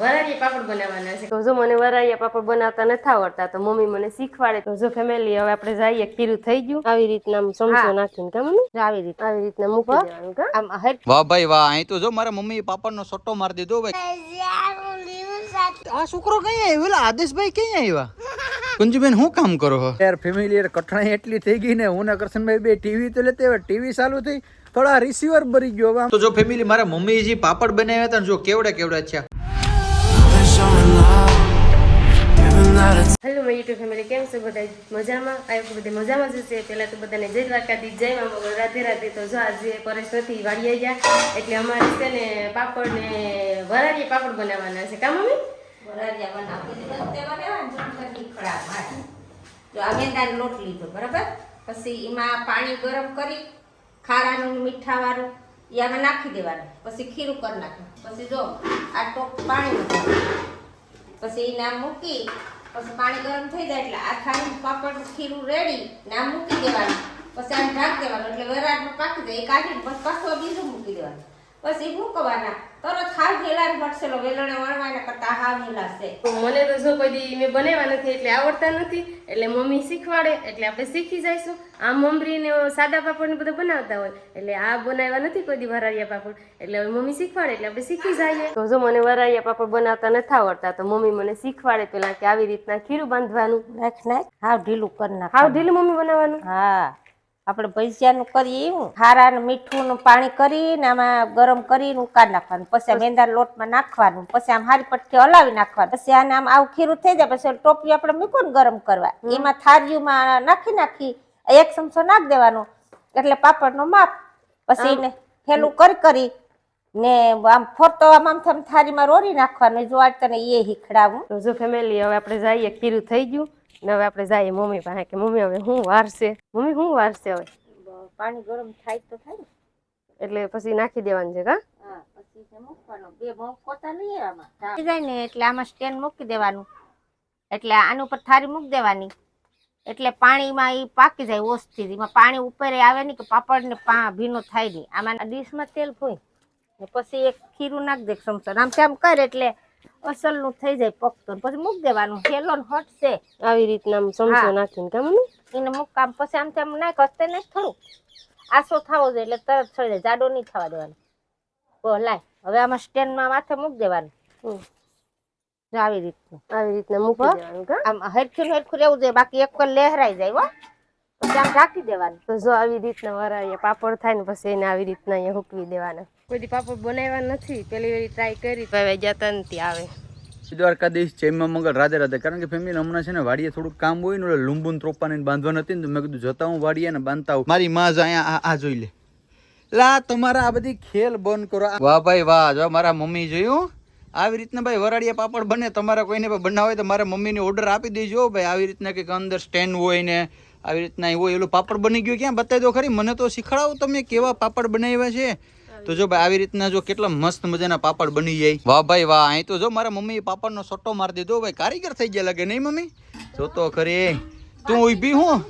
વરાળીયા પાપડ બનાવવાના છે. તો જો મને વરાળીયા પાપડ બનાવતા નથી આવડતા તો મમ્મી મને શીખવાડે. તો જો ફેમિલી હવે આપણે જઈએ ખીરું થઈ ગયું. આવી રીતના આમ નાખીને કા આવી રીતે આવી રીતના મૂકી દેવાનું કા? આમ હર વાહ ભાઈ વાહ અહીં તો જો મારા મમ્મી પાપડનો સટ્ટો માર દીધો ભાઈ. આ છોકરો કઈ આવ્યો? પેલા આદેશભાઈ કઈ આવ્યા? કુંજબેન શું કામ કરો યાર ફેમિલી કઠણાઈ એટલી થઈ ગઈ ને હું ને કરશનભાઈ બે ટીવી તો લેતે ટીવી ચાલુ થઈ થોડા રિસીવર ભરી ગયો તો જો ફેમિલી મારા મમ્મી જે પાપડ બનાવ્યા હતા ને જો કેવડા કેવડા છે. હેલો માય યુટ્યુબ ફેમિલી કેમ છો બધા? મજામાં? આ વખતે બધા મજામાં જ હશે. પહેલા તો બધાને જય દ્વારકાધીશ જય મા મોગલ રાધે રાધે. તો જો આજે પરેશ નથી વાળી ગયા. એટલે અમારે છે ને પાપડ ને વરાળીયા પાપડ બનાવવાના છે. કા મમ્મી. તે મારે. આ મેંદાનો લોટ લીધો બરાબર? પછી એમાં પાણી ગરમ કરી ખારાનું મીઠાવાળું એ આમાં નાખી દેવાનું. પછી ખીરું કરી નાખ્યું પછી જો આ ટોપ પાણી પછી એને આમ મૂકી પછી પાણી ગરમ થઈ જાય એટલે આ થાળી પાપડ ખીરું રેડી ને આમ મૂકી દેવાનું. પછી આમ ઢાંકી દેવાનું. એટલે વરાળમાં પાકી જાય. એ કાઢીને પછી પાછો બીજું મૂકી દેવાનું. પછી મૂકવાના તરત હાવ હેલા ભટસેલો વેલણે વણવાના કરતા હાવ છે. મને તો જો કોઈ દી મેં બનાવ્યા નથી એટલે આવડતા નથી એટલે મમ્મી શીખવાડે એટલે આપણે શીખી જઈશું. આ મમરીને સાદા પાપડ ને બધા બનાવતા હોય એટલે આ બનાવ્યા નથી કોઈ દી વરાળિયા પાપડ. એટલે હવે મમ્મી શીખવાડે એટલે આપણે શીખી જઈએ. તો જો મને વરાળિયા પાપડ બનાવતા નથી આવડતા તો મમ્મી મને શીખવાડે પેલા કે આવી રીતના ખીરું બાંધવાનું. નાખ નાખ હાવ ઢીલું કરી નાખ હાવ ઢીલું મમ્મી બનાવવાનું? હા. આપણે ભજીયાનું કરીએ એવું. ખારા ને મીઠું નું પાણી કરીને આમાં ગરમ કરીને ઉકાળી નાખવાનું. પછી આ મેંદા લોટમાં નાખવાનું. પછી આમ હારી પટ્ટી હલાવી નાખવાનું. પછી આને આમ આવું ખીરું થઈ જાય. પછી ટોપી આપણે મૂકો ને ગરમ કરવા. એમાં થાળીઓમાં નાખી નાખી એક ચમચો નાખ દેવાનો. એટલે પાપડનો માપ. પછી એને હેલું કરી કરી ને આમ ફરતો આમ આમ થાળીમાં રોરી નાખવાનું. જો આજ તને એ હીખડાવું. જો ફેમિલી હવે આપણે જઈએ. ખીરું થઈ ગયું. ને હવે આપણે જઈએ મમ્મી પાસે કે મમ્મી હવે શું વારશે મમ્મી શું વારશે હવે? પાણી ગરમ થાય તો થાય ને. એટલે પછી નાખી દેવાનું છે કા? જાય ને એટલે આમાં સ્ટેન્ડ મૂકી દેવાનું. એટલે આની ઉપર થારી મૂકી દેવાની. એટલે પાણીમાં એ પાકી જાય ઓસથી એમાં પાણી ઉપર આવે નહીં કે પાપડ ને પા ભીનો થાય નહીં. આમાં ડીશમાં તેલ ભોય. ને પછી એક ખીરું નાખ દે સમસર. આમ તેમ કર એટલે અસલનું થઈ જાય પકતું ને પછી મૂકી દેવાનું. હેલો હટશે. આવી રીતના ચમચો નાખીને કેમ ને એને મૂક પછી આમ તેમ નાખ હસ્તે નાખ થોડું આસો થવો જોઈએ એટલે તરત છોડી જાય. જાડો નહીં થવા દેવાનો. ઓ લાય. હવે આમાં સ્ટેન્ડમાં માથે મૂકી દેવાનું. આવી રીતનું. આવી રીતના મૂકી આમ હરખું હરખું રહેવું જોઈએ. બાકી એક વાર લહેરાઈ જાય હો. પછી આમ ઢાંકી દેવાનું. તો જો આવી રીતના વરાળીયા પાપડ થાય ને પછી એને આવી રીતના અહીંયા હૂકવી દેવાના. કોઈ પાપડ બનાવ્યા નથી. પેલી વાર ટ્રાય કરી. તો હવે જતા નથી આવે. દ્વારકાધીશ જયમાં મંગળ રાધે રાધે. કારણ કે ફેમિલી હમણાં છે ને વાડીએ થોડુંક કામ હોય ને એટલે લુંબુન ત્રોપાને બાંધવા નથી ને તો મેં કીધું જતા હું વાડીએ ને બાંધતા હું મારી માં જ અહીંયા આ- આ જોઈ લે. લા તમારા આ બધી ખેલ બંધ કરો. વાહ ભાઈ વાહ જો મારા મમ્મી જોયું. આવી રીતના ભાઈ વરાળિયા પાપડ બને. તમારા કોઈને બનાવ બનાવે તો મારા મમ્મીને ઓર્ડર આપી દેજો ભાઈ. આવી રીતના કંઈક અંદર સ્ટેન્ડ હોય ને આવી રીતના એવો એલો પાપડ બની ગયું ક્યાં? બતાવી દો ખરી. મને તો શીખડાવો તમે કેવા પાપડ બનાવ્યા છે. તો જો ભાઈ, આવી રીતના જો કેટલા મસ્ત મજાના પાપડ બની જાય. વાહ ભાઈ, વાહ. અહીં તો જો મારા મમ્મી પાપડનો સટ્ટો મારી દીધો. ભાઈ, કારીગર થઈ ગયા લાગે નહીં મમ્મી? જો તો ખરી. તું ઊભી હું.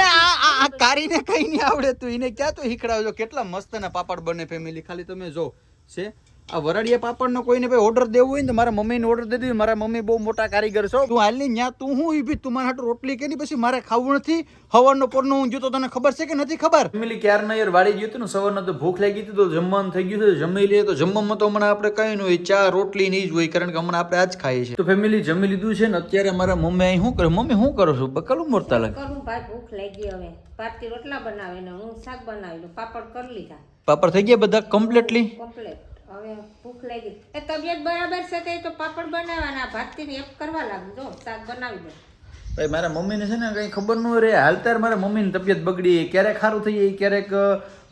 આ આ આ કારીને કઈ નહીં આવડે તું. એને ક્યાં તો હીખડાવજો કેટલા મસ્ત ના પાપડ બને ફેમિલી ખાલી તમે જો. છે? આ વરાડિયા પાપડનો કોઈને ભાઈ ઓર્ડર દેવો હોય ને મારા મમ્મીને ઓર્ડર દે દીધું. મારા મમ્મી બહુ મોટા કારીગર છો. તું હાલની ન્યા તું હું? ઊભી તું મારા હાટુ રોટલી કે પછી મારે ખાવું નથી. હવારનો પરનો હું જોતો તને ખબર છે કે નથી ખબર? ફેમિલી ક્યારના યાર વાડી ગયું હતું ને સવારના તો ભૂખ લાગી હતી તો જમવાનું થઈ ગયું છે જમી લઈએ તો જમવામાં તો હમણાં આપણે કઈ ન હોય ચા રોટલી નહીં જ હોય કારણ કે હમણાં આપણે આજ ખાઈએ છીએ. તો ફેમિલી જમી લીધું છે ને અત્યારે મારા મમ્મી અહીં શું કરે? મમ્મી શું કરો છું? બકલું મોરતા લાગે. કરું ભાઈ ભૂખ લાગી હવે. પાતી રોટલા બનાવીને હું શાક બનાવી પાપડ કરી લીધા. પાપડ થઈ ગયા બધા કમ્પ્લીટલી કમ્પ્લેટ હવે ભૂખ લાગી. એ તબિયત બરાબર છે તે તો પાપડ બનાવવાના ભાતથી એક કરવા લાગુ. જો, શાક બનાવી દો ભાઈ, મારા મમ્મીને છે ને કંઈ ખબર ન રહે. ત્યારે મારા મમ્મીની તબિયત બગડી ક્યારેક સારું થઈ જાય, ક્યારેક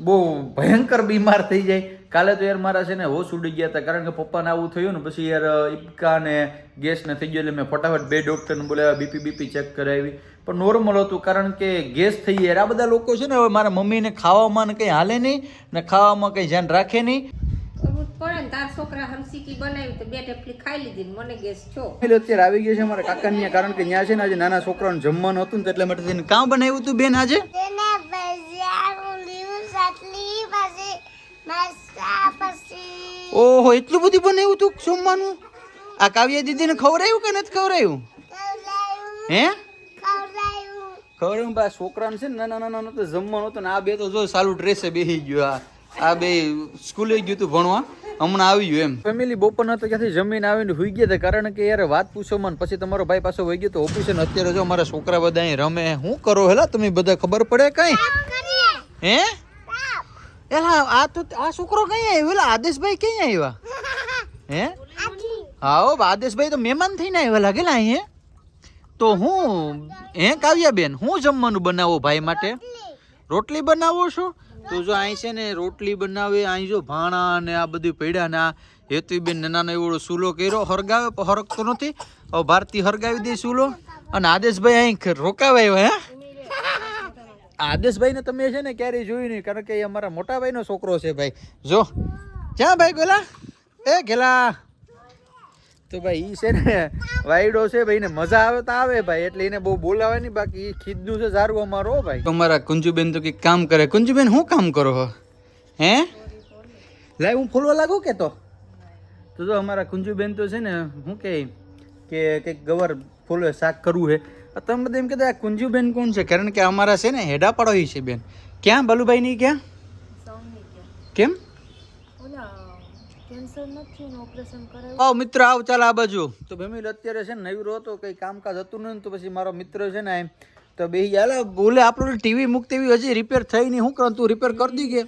બહુ ભયંકર બીમાર થઈ જાય. કાલે તો યાર મારા છે ને હોશ ઉડી ગયા હતા, કારણ કે પપ્પાને આવું થયું ને, પછી યાર ઇપકા ને ગેસ ને થઈ ગયો એટલે મેં ફટાફટ બે ડૉક્ટરને બોલાવ્યા, બીપી બીપી ચેક કરાવી. પણ નોર્મલ હતું, કારણ કે ગેસ થઈ યાર, આ બધા લોકો છે ને હવે મારા મમ્મીને ખાવામાં કંઈ હાલે નહીં, ને ખાવામાં કંઈ ધ્યાન રાખે નહીં. જ તાર છોકરા હમસીકી બનાવી તો બે ટેપલી ખાઈ લીધી મને ગેસ છો. એટલે અત્યારે આવી ગયો છે અમારા કાકાની ત્યાં કારણ કે ત્યાં છે ને આજે નાના છોકરાનું જમવાનું હતું ને તો એટલે માટે થઈને કાં બનાવ્યું તું બેન આજે? ઓહો એટલું બધું બનાવ્યું તું જમવાનું? આ કાવ્ય દીદીને ખવડાયું કે નથી ખવડાયું હે? ખવડાવ્યું. બા છોકરાને છે ને નાના નાના તો જમવાનું હતું ને આ બે તો જો સારું ડ્રેસે બેસી ગયો આ. આ બે સ્કૂલે ગયું તું ભણવા. હમણાં આવ્યું એમ. ફેમિલી બપોરના તો ક્યાંથી જમીન આવીને હુઈ ગયા હતા. કારણ કે યાર વાત પૂછો મને, પછી તમારો ભાઈ પાસે વહી ગયો તો ઓફિસે અત્યારે જો મારા છોકરા બધા અહીં રમે. શું કરો હેલા તમે બધા? ખબર પડે કઈ? હે? એલા, આ તો આ છોકરો કઈ આવ્યો? એલા, આદેશભાઈ કઈ આવ્યા? હે? હા આદેશભાઈ તો મહેમાન થઈને આવ્યા લાગેલા અહીં તો હું, હે કાવ્યાબેન, હું જમવાનું બનાવો ભાઈ માટે? રોટલી બનાવો છો? તો જો અહીં છે ને રોટલી બનાવે, અહીં જો ભાણા ને આ બધું પડ્યા ને આ હેતુબેન નાનો એવડો સૂલો કર્યો. હરગાવે પણ હરગતો નથી. હવે ભારતી હરગાવી દે સૂલો. અને આદેશભાઈ અહીં રોકાવાય હે? આદેશભાઈ ને તમે છે ને ક્યારેય જોયું નહીં, કારણ કે એ અમારા મોટાભાઈનો છોકરો છે ભાઈ. જો. ક્યાં ભાઈ ગેલા. એ ગેલા. તો ભાઈ ઈ છે ને વાયડો છે ભાઈ ને મજા આવે તો આવે ભાઈ એટલે એને બહુ બોલાવે નહીં બાકી ઈ ખીદનું છે સારું અમારો હો ભાઈ. અમારા કુંજુબેન તો કંઈક કામ કરે. કુંજુબેન શું કામ કરો હો? હે? લાય હું ફોલવા લાગુ કે તો? તો જો અમારા કુંજુબેન તો છે ને શું કે કે કંઈક ગવર ફોલો શાક કરવું છે તમે બધા એમ કહેતા આ કુંજુબેન કોણ છે? કારણ કે અમારા છે ને હેડા પાડોઈ છે બેન. ક્યાં? બાલુભાઈ ની ક્યાં. કેમ? આવ મિત્ર આવ ચાલ આ બાજુ. તો ફેમિલી અત્યારે છે ને નવી હતો કઈ કામકાજ હતું નહીં તો પછી મારો મિત્ર છે ને એમ તો બે યાર બોલે આપણું ટીવી મૂકતી એવી હજી રિપેર થઈ નહીં. શું કરું તું રિપેર કરી દી કે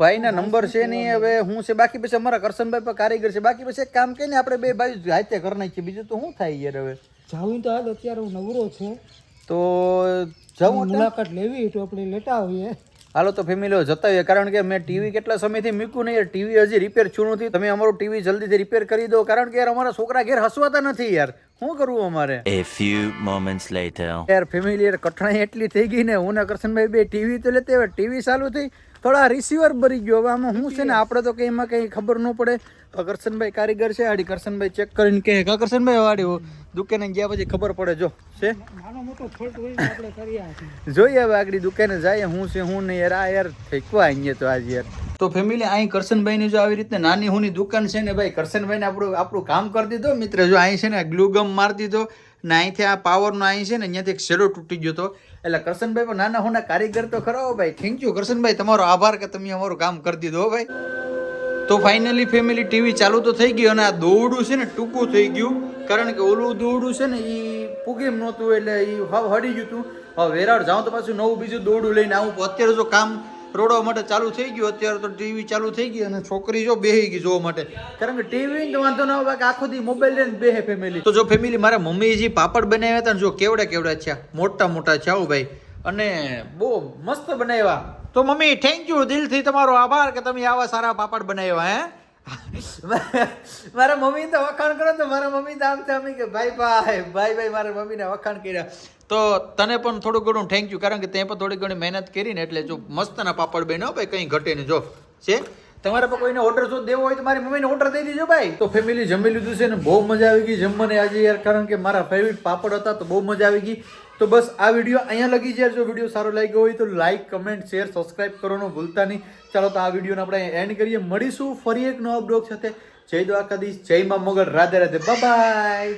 ભાઈના નંબર છે નહીં હવે હું છે બાકી પછી અમારા કરશનભાઈ પર કારીગર છે. બાકી પછી એક કામ કહીને આપણે બે ભાઈ હાથે કરી નાખીએ. બીજું તો શું થાય યાર હવે? જાવું તો હાલ અત્યારે હું નવરો છે. તો જવું? મુલાકાત લેવી તો આપણે લેતા આવીએ. હાલો તો ફેમિલીઓ જતા હોઈએ. કારણ કે મેં ટીવી કેટલા સમયથી મૂક્યું નહીં યાર. ટીવી હજી રિપેર છું નથી. તમે અમારું ટીવી જલ્દીથી રિપેર કરી દો. કારણ કે યાર અમારા છોકરા ઘેર હસવાતા નથી યાર. શું કરવું અમારે? A few moments later. યાર ફેમિલી યાર કઠણાઈ એટલી થઈ ગઈ ને. હું ને કરશનભાઈ બે ટીવી તો લેતે હવે ટીવી ચાલુ થઈ. થોડા રિસીવર ભરી ગયો. હવે આમાં શું છે ને? આપણે તો કંઈ એમાં કંઈ ખબર ન પડે. કરશનભાઈ કારીગર છે આડી કરશનભાઈ ચેક કરીને કહે કા કરશનભાઈ વાડી દુકાને ગયા પછી ખબર પડે. જો છે? જોઈએ હવે આગળ દુકાને જાય હું છે હું નહીં યાર આ યાર ફેંકવા અહીંયા તો આજે યાર. તો ફેમિલી અહીં કરશનભાઈ ની જો આવી રીતે નાની હુની દુકાન છે ને ભાઈ કરશનભાઈ ને આપણું આપણું કામ કરી દીધો. મિત્ર જો અહીં છે ને ગ્લુ ગમ મારી દીધો. ને અહીંથી આ પાવરનો અહીં છે ને, અહીંયાથી એક શેડો તૂટી ગયો હતો એટલે કરશનભાઈ પણ નાના હોના કારીગર તો ખરા ભાઈ. થેન્ક યુ કરશનભાઈ, તમારો આભાર કે તમે અમારું કામ કરી દીધું ભાઈ. તો ફાઇનલી ફેમિલી ટીવી ચાલુ તો થઈ ગયું અને આ દોરડું છે ને, ટૂંકું થઈ ગયું. કારણ કે ઓલું દોરડું છે ને એ પૂગેમ નહોતું એટલે એ હવ હડી ગયું હતું હવે વેરાળ જાઉં તો પાછું નવું બીજું દોરડું લઈને આવું. અત્યારે જો કામ રોડવા માટે ચાલુ થઈ ગયું. અત્યારે તો ટીવી ચાલુ થઈ ગઈ અને છોકરી જો બેહી ગઈ જોવા માટે. કારણ કે ટીવી તો વાંધો ના આવે આખો દી મોબાઈલ લઈને બેહે ફેમિલી તો જો ફેમિલી મારા મમ્મી જે પાપડ બનાવ્યા હતા ને જો કેવડા કેવડા છે મોટા મોટા છે ભાઈ. અને બહુ મસ્ત બનાવ્યા. તો મમ્મી થેન્ક યુ દિલથી તમારો આભાર કે તમે આવા સારા પાપડ બનાવ્યા, હે? મારા મમ્મી તો વખાણ કરો તો મારા મમ્મી તો આમ તેમ કે ભાઈ ભાઈ ભાઈ ભાઈ, મારા મમ્મીને વખાણ કર્યા. તો તને પણ થોડું ઘણું થેન્ક યુ કારણ કે તે પણ થોડી ઘણી મહેનત કરીને, એટલે જો મસ્તના પાપડ બન્યો ભાઈ, કંઈ ઘટે નહીં. જો, છે? તમારે પણ કોઈને ઓર્ડર જો દેવો હોય તો મારી મમ્મીને ઓર્ડર દઈ દીજો ભાઈ. તો ફેમિલી જમી લીધું છે ને બહુ મજા આવી ગઈ જમવાને આજે યાર, કારણ કે મારા ફેવરિટ પાપડ હતા તો બહુ મજા આવી ગઈ. તો બસ આ વીડિયો અહીંયા લગી જાય. જો વીડિયો સારો લાગ્યો હોય તો લાઈક કમેન્ટ શેર સબસ્ક્રાઇબ કરવાનું ભૂલતા નહીં. ચાલો તો આ વિડીયોને આપણે એન્ડ કરીએ. મળીશું ફરી એક નવા બ્લોગ સાથે. જય દ્વારકાધીશ, જય મા મગર. રાધે રાધે. બાય